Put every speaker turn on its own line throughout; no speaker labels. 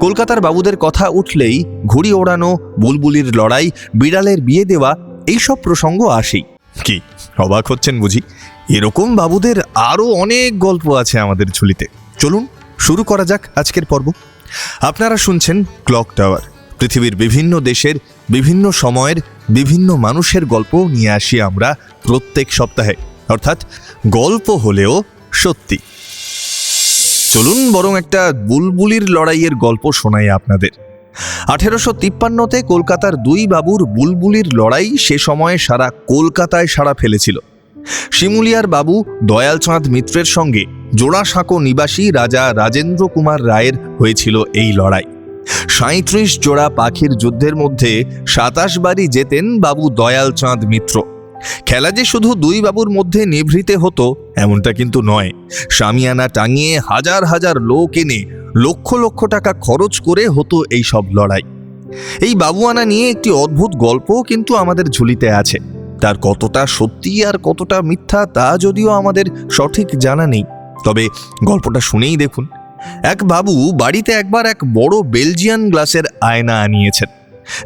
কলকাতার বাবুদের কথা উঠলেই ঘুড়ি ওড়ানো, বুলবুলির লড়াই, বিড়ালের বিয়ে দেওয়া, এইসব প্রসঙ্গ আসেই। কি, অবাক হচ্ছেন বুঝি? এরকম বাবুদের আরও অনেক গল্প আছে আমাদের ঝুলিতে। চলুন, শুরু করা যাক আজকের পর্ব। আপনারা শুনছেন ক্লক টাওয়ার, পৃথিবীর বিভিন্ন দেশের, বিভিন্ন সময়ের, বিভিন্ন মানুষের গল্প নিয়ে আসি আমরা প্রত্যেক সপ্তাহে। অর্থাৎ গল্প হলেও সত্যি। চলুন বরং একটা বুলবুলির লড়াইয়ের গল্প শোনাই আপনাদের। আঠেরোশো তিপ্পান্নতে কলকাতার দুই বাবুর বুলবুলির লড়াই সে সময়ে সারা কলকাতায় সাড়া ফেলেছিল। শিমুলিয়ার বাবু দয়ালচাঁদ মিত্রের সঙ্গে জোড়াসাঁকো নিবাসী রাজা রাজেন্দ্র কুমার রায়ের হয়েছিল এই লড়াই। সাঁত্রিশ জোড়া পাখির যুদ্ধের মধ্যে সাতাশ বারই যেতেন বাবু দয়ালচাঁদ মিত্র। খেলা যে শুধু দুই বাবুর মধ্যে নিভৃতে হতো, এমনটা কিন্তু নয়। সামিয়ানা টাঙিয়ে হাজার হাজার লোক এনে লক্ষ লক্ষ টাকা খরচ করে হতো এই সব লড়াই। এই বাবুয়ানা নিয়ে একটি অদ্ভুত গল্প কিন্তু আমাদের ঝুলিতে আছে। তার কতটা সত্যি আর কতটা মিথ্যা তা যদিও আমাদের সঠিক জানা নেই। তবে গল্পটা শুনেই দেখুন। এক বাবু বাড়িতে একবার এক বড় বেলজিয়ান গ্লাসের আয়না আনিয়েছেন।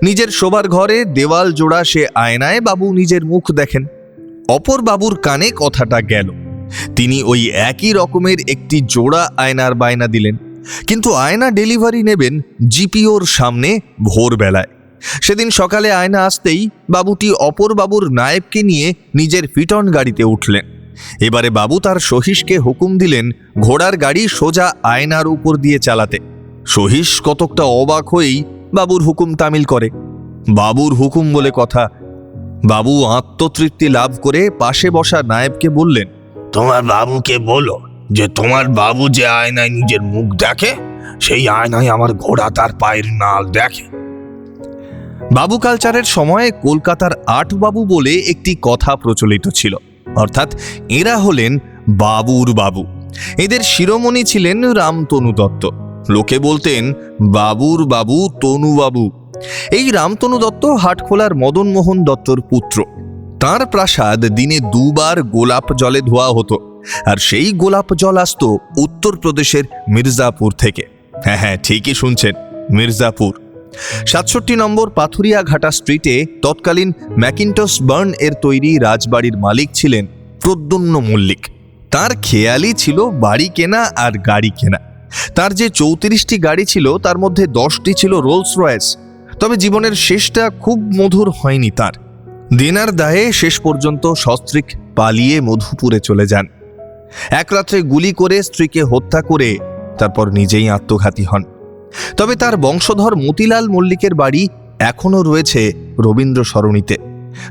নিজের শোবার ঘরে দেওয়াল জোড়া সে আয়নায় বাবু নিজের মুখ দেখেন। অপর বাবুর কানে কথাটা গেল। তিনি ওই একই রকমের একটি জোড়া আয়নার বায়না দিলেন। কিন্তু আয়না ডেলিভারি নেবেন জিপিওর সামনে ভোরবেলায়। সেদিন সকালে আয়না আসতেই বাবুটি অপর বাবুর নায়েবকে নিয়ে নিজের ফিটন গাড়িতে উঠলেন। এবারে বাবু তার সহিসকে হুকুম দিলেন ঘোড়ার গাড়ি সোজা আয়নার উপর দিয়ে চালাতে। সহিস কতকটা অবাক হয়েই বাবুর হুকুম তামিল করে। বাবুর হুকুম বলে কথা। বাবু আত্মতৃপ্তি লাভ করে পাশে বসা নায়েবকে বললেন
তোমার বাবুকে বলো যে তোমার বাবু যে আয়নায় নিজের মুখ দেখে সেই আয়নায় আমার ঘোড়া তার পায়ের নাল দেখে।
বাবু কালচারের সময় কলকাতার আট বাবু বলে একটি কথা প্রচলিত ছিল। অর্থাৎ এরা হলেন বাবুর বাবু। এদের শিরোমণি ছিলেন রামতনু দত্ত। লোকে বলতেন, বাবুর বাবু, তনু বাবু। এই রামতনু দত্ত হাটখোলার মদনমোহন দত্তর পুত্র। তার প্রাসাদ দিনে দুবার গোলাপ জলে ধোয়া হতো। আর সেই গোলাপ জল আসতো উত্তরপ্রদেশের মির্জাপুর থেকে। হ্যাঁ হ্যাঁ ঠিকই শুনছেন, মির্জাপুর। সাতষট্টি নম্বর পাথুরিয়া ঘাটা স্ট্রিটে তৎকালীন ম্যাকিন্টস বার্ন এর তৈরি রাজবাড়ির মালিক ছিলেন প্রদ্যুন্ন মল্লিক। তার খেয়ালই ছিল বাড়ি কেনা আর গাড়ি কেনা। তার যে চৌত্রিশটি গাড়ি ছিল, তার মধ্যে দশটি ছিল রোলস রয়েস তবে জীবনের শেষটা খুব মধুর হয়নি তার। দেনার দায়ে শেষ পর্যন্ত সস্ত্রীক পালিয়ে মধুপুরে চলে যান। এক রাত্রে গুলি করে স্ত্রীকে হত্যা করে তারপর নিজেই আত্মঘাতী হন। তবে তার বংশধর মতিলাল মল্লিকের বাড়ি এখনও রয়েছে রবীন্দ্র সরণিতে।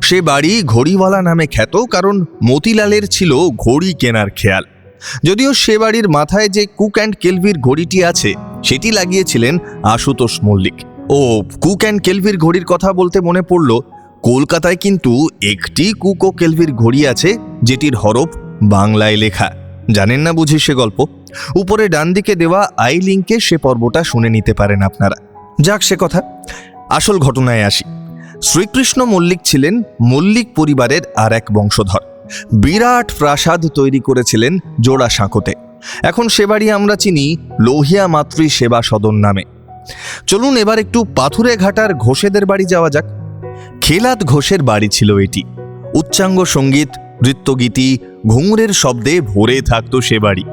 সে বাড়ি ঘড়িওয়ালা নামে খ্যাত, কারণ মতিলালের ছিল ঘড়ি কেনার খেয়াল। যদিও সে বাড়ির মাথায় যে কুক অ্যান্ড কেলভির ঘড়িটি আছে, সেটি লাগিয়েছিলেন আশুতোষ মল্লিক। ও, কুক অ্যান্ড কেলভির ঘড়ির কথা বলতে মনে পড়ল, কলকাতায় কিন্তু একটি কুক ও কেলভির ঘড়ি আছে, যেটির হরফ বাংলায় লেখা। জানেন না বুঝি সে গল্প? উপরে ডান দিকে দেওয়া আই লিঙ্কে সে পর্বটা শুনে নিতে পারেন আপনারা। যাক সে কথা, আসল ঘটনায় আসি। শ্রীকৃষ্ণ মল্লিক ছিলেন মল্লিক পরিবারের আর এক বংশধর। বিরাট প্রাসাদ তৈরি করেছিলেন জোড়া সাঁকোতে। এখন সে বাড়ি আমরা চিনি লোহিয়া মাতৃ সেবা সদন নামে। চলুন এবার একটু পাথুরে ঘাটার ঘোষেদের বাড়ি যাওয়া যাক। খেলাত ঘোষের বাড়ি ছিল এটি। উচ্চাঙ্গ সংগীত, নৃত্যগীতি, ঘুঙুরের শব্দে ভরে থাকতো সে বাড়ি।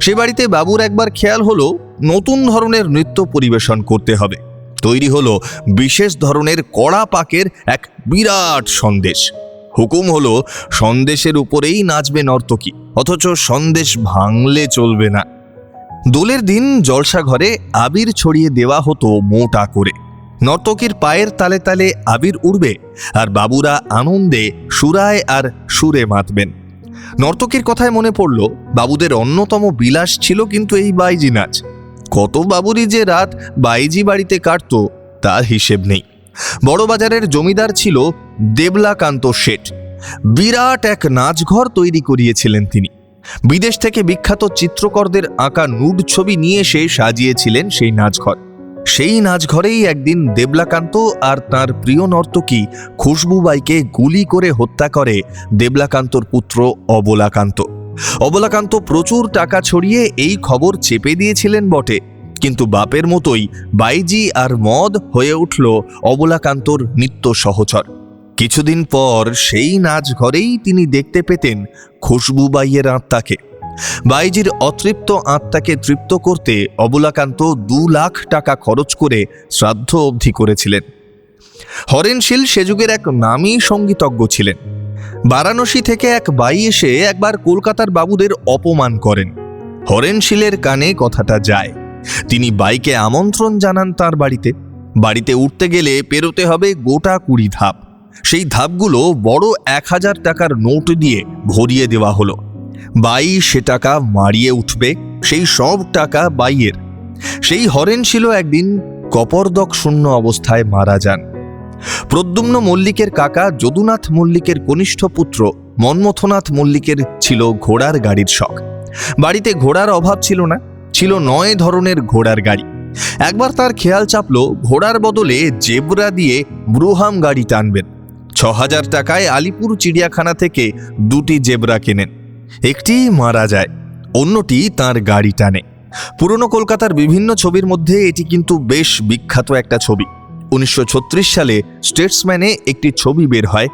সে বাড়িতে বাবুর একবার খেয়াল হলো, নতুন ধরনের নৃত্য পরিবেশন করতে হবে। তৈরি হলো বিশেষ ধরনের কড়া পাকের এক বিরাট সন্দেশ। হুকুম হলো, সন্দেশের উপরেই নাচবে নর্তকী, অথচ সন্দেশ ভাঙলে চলবে না। দোলের দিন জলসা ঘরে আবির ছড়িয়ে দেওয়া হতো মোটা করে। নর্তকীর পায়ের তালে তালে আবির উড়বে, আর বাবুরা আনন্দে সুরায় আর সুরে মাতবেন। নর্তকীর কথায় মনে পড়ল, বাবুদের অন্যতম বিলাস ছিল কিন্তু এই বাইজি নাচ। কত বাবুরই যে রাত বাইজি বাড়িতে কাটত, তার হিসেব নেই। বড়বাজারের জমিদার ছিল দেবলাকান্ত শেঠ। বিরাট এক নাচঘর তৈরি করিয়েছিলেন তিনি। বিদেশ থেকে বিখ্যাত চিত্রকরদের আঁকা নুড ছবি নিয়ে এসে সাজিয়েছিলেন সেই নাচঘর। সেই নাচঘরেই একদিন দেবলাকান্ত আর তার প্রিয় নর্তকী খুশবুবাইকে গুলি করে হত্যা করে দেবলাকান্তর পুত্র অবলাকান্ত। অবলাকান্ত প্রচুর টাকা ছড়িয়ে এই খবর চেপে দিয়েছিলেন বটে। কিন্তু বাপের মতোই বাইজি আর মদ হয়ে উঠল অবলাকান্তর নিত্য সহচর। কিছুদিন পর সেই নাচ ঘরেই তিনি দেখতে পেতেন খুশবু বাইয়ের আত্মাকে। বাইজির অতৃপ্ত আত্মাকে তৃপ্ত করতে অবলাকান্ত দু লাখ টাকা খরচ করে শ্রাদ্ধ অবধি করেছিলেন। হরেনশীল সে যুগের এক নামী সঙ্গীতজ্ঞ ছিলেন। বারাণসী থেকে এক বাই এসে একবার কলকাতার বাবুদের অপমান করেন। হরেনশীলের কানে কথাটা যায়। তিনি বাইকে আমন্ত্রণ জানান তার বাড়িতে। বাড়িতে উঠতে গেলে পেরোতে হবে গোটা কুড়ি ধাপ। সেই ধাপগুলো বড় এক হাজার টাকার নোট দিয়ে ভরিয়ে দেওয়া হলো। বাই সে টাকা মারিয়ে উঠবে, সেই সব টাকা বাইয়ের। সেই হরেন ছিল একদিন কপরদক শূন্য অবস্থায় মারা যান। প্রদ্যুম্ন মল্লিকের কাকা যদুনাথ মল্লিকের কনিষ্ঠ পুত্র মন্মথনাথ মল্লিকের ছিল ঘোড়ার গাড়ির শখ। বাড়িতে ঘোড়ার অভাব ছিল না। ছিল নয় ধরনের ঘোড়ার গাড়ি। একবার তার খেয়াল চাপল, ঘোড়ার বদলে জেব্রা দিয়ে ব্রুহাম গাড়ি টানবেন। ছ হাজার টাকায় আলিপুর চিড়িয়াখানা থেকে দুটি জেব্রা কেনেন। একটি মারা যায়, অন্যটি তার গাড়ি টানে। পুরনো কলকাতার বিভিন্ন ছবির মধ্যে এটি কিন্তু বেশ বিখ্যাত একটা ছবি। উনিশশো ছত্রিশ সালে স্টেটসম্যানে একটি ছবি বের হয়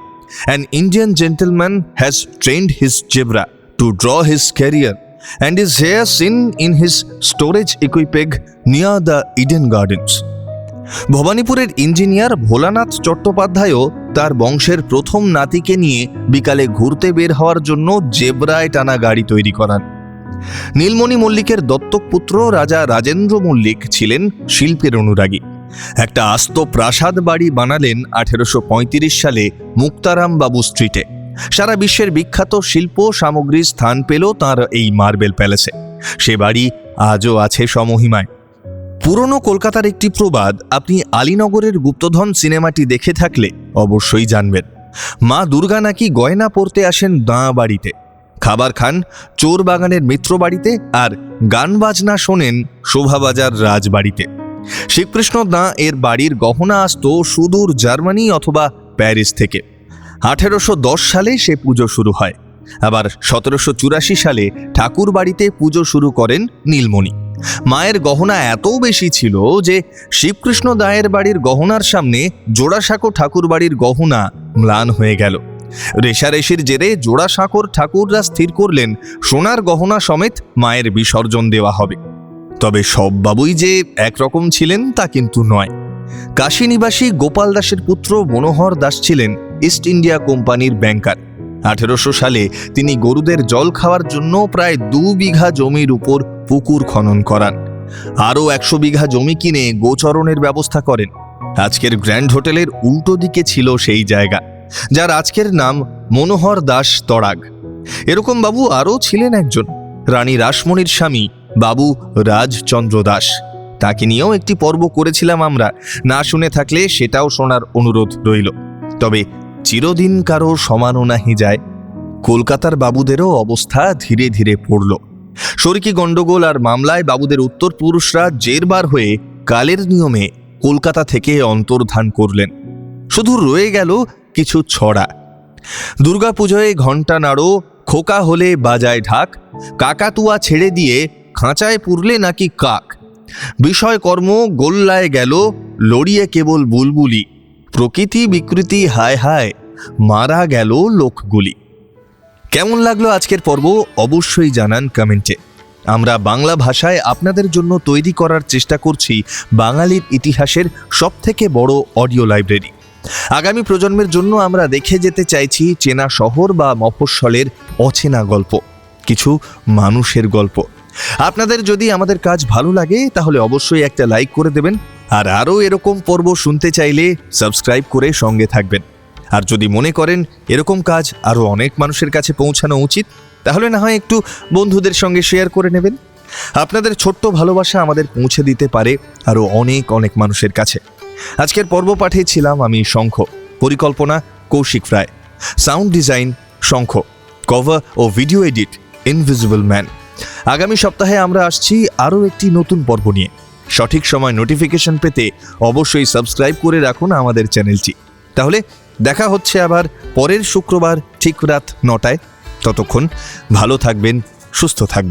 an Indian gentleman has trained his zebra to draw his carrier and is here seen in his storage equipage near the Eden Gardens ভবানীপুরের ইঞ্জিনিয়ার ভোলানাথ চট্টোপাধ্যায়ও তার বংশের প্রথম নাতিকে নিয়ে বিকালে ঘুরতে বের হওয়ার জন্য জেব্রায় টানা গাড়ি তৈরি করান। নীলমণি মল্লিকের দত্তক পুত্র রাজা রাজেন্দ্র মল্লিক ছিলেন শিল্পের অনুরাগী। একটা আস্ত প্রাসাদ বাড়ি বানালেন আঠেরোশো পঁয়ত্রিশ সালে মুক্তারাম বাবু স্ট্রিটে। সারা বিশ্বের বিখ্যাত শিল্প সামগ্রীর স্থান পেল তার এই মার্বেল প্যালেসে। সে বাড়ি আজও আছে সমহিমায়। পুরনো কলকাতার একটি প্রবাদ, আপনি আলীনগরের গুপ্তধন সিনেমাটি দেখে থাকলে অবশ্যই জানবেন। মা দুর্গা নাকি গয়না পরতে আসেন দাঁ বাড়িতে। খাবার খান চোর বাগানের মিত্র বাড়িতে আর গান বাজনা শোনেন শোভাবাজার রাজবাড়িতে শ্রীকৃষ্ণ দাঁ এর বাড়ির গহনা আসতো সুদূর জার্মানি অথবা প্যারিস থেকে। আঠেরোশো দশ সালে সে পুজো শুরু হয়। আবার সতেরোশো চুরাশি সালে ঠাকুর বাড়িতে পুজো শুরু করেন নীলমণি। মায়ের গহনা এত বেশি ছিল যে শিবকৃষ্ণ দায়ের বাড়ির গহনার সামনে জোড়াসাঁকো ঠাকুর বাড়ির গহনা ম্লান হয়ে গেল। রেশারেশির জেরে জোড়াসাঁকোর ঠাকুররা স্থির করলেন, সোনার গহনা সমেত মায়ের বিসর্জন দেওয়া হবে। তবে সব বাবুই যে একরকম ছিলেন তা কিন্তু নয়। কাশী নিবাসী গোপাল দাসের পুত্র মনোহর দাস ছিলেন ইস্ট ইন্ডিয়া কোম্পানির ব্যাংকার। আঠেরোশো সালে তিনি গরুদের জল খাওয়ার জন্য প্রায় দু বিঘা জমির উপর পুকুর খনন করান। আরও একশো বিঘা জমি কিনে গোচরণের ব্যবস্থা করেন। আজকের গ্র্যান্ড হোটেলের উল্টো দিকে ছিল সেই জায়গা, যার আজকের নাম মনোহর দাস তড়াগ এরকম বাবু আরও ছিলেন একজন, রানী রাসমণির স্বামী বাবু রাজচন্দ্র দাস। তাকে নিয়েও একটি পর্ব করেছিলাম আমরা, না শুনে থাকলে সেটাও শোনার অনুরোধ রইল। তবে চিরদিন কারও সমানও নাহি যায়। কলকাতার বাবুদেরও অবস্থা ধীরে ধীরে পড়ল। শরিকি গণ্ডগোল আর মামলায় বাবুদের উত্তরপুরুষরা জেরবার হয়ে কালের নিয়মে কলকাতা থেকে অন্তর্ধান করলেন। শুধু রয়ে গেল কিছু ছড়া। দুর্গাপুজোয় ঘণ্টা নাড়ো, খোকা হলে বাজায় ঢাক, কাকাতুয়া ছেড়ে দিয়ে খাঁচায় পুরলে নাকি কাক। বিষয় কর্ম গোল্লায় গেল, লড়িয়ে কেবল বুলবুলি। প্রকৃতি বিকৃতি, হায় হায়, মারা গেল লোকগুলি। কেমন লাগল আজকের পর্ব? অবশ্যই জানান কমেন্টে। আমরা বাংলা ভাষায় আপনাদের জন্য তৈরি করার চেষ্টা করছি বাঙালির ইতিহাসের সবথেকে বড় অডিও লাইব্রেরি। আগামী প্রজন্মের জন্য আমরা দেখে যেতে চাইছি চেনা শহর বা মফস্বলের অচেনা গল্প, কিছু মানুষের গল্প। আপনাদের যদি আমাদের কাজ ভালো লাগে, তাহলে অবশ্যই একটা লাইক করে দেবেন আর আরও এরকম পর্ব শুনতে চাইলে সাবস্ক্রাইব করে সঙ্গে থাকবেন। আর যদি মনে করেন এরকম কাজ আরও অনেক মানুষের কাছে পৌঁছানো উচিত, তাহলে না হয় একটু বন্ধুদের সঙ্গে শেয়ার করে নেবেন। আপনাদের ছোট্ট ভালোবাসা আমাদের পৌঁছে দিতে পারে আরও অনেক অনেক মানুষের কাছে। আজকের পর্ব পাঠিয়েছিলাম আমি শঙ্খ, পরিকল্পনা Koushik Roy. Sound design Shankha, cover ও ভিডিও এডিট ইনভিজিবল ম্যান। আগামী সপ্তাহে আমরা আসছি আরও একটি নতুন পর্ব নিয়ে। সঠিক সময় নোটিফিকেশন পেতে অবশ্যই সাবস্ক্রাইব করে রাখুন আমাদের চ্যানেলটি। তাহলে দেখা হচ্ছে আবার পরের শুক্রবার ঠিক রাত নটায়। ততক্ষণ ভালো থাকবেন, সুস্থ থাকবেন।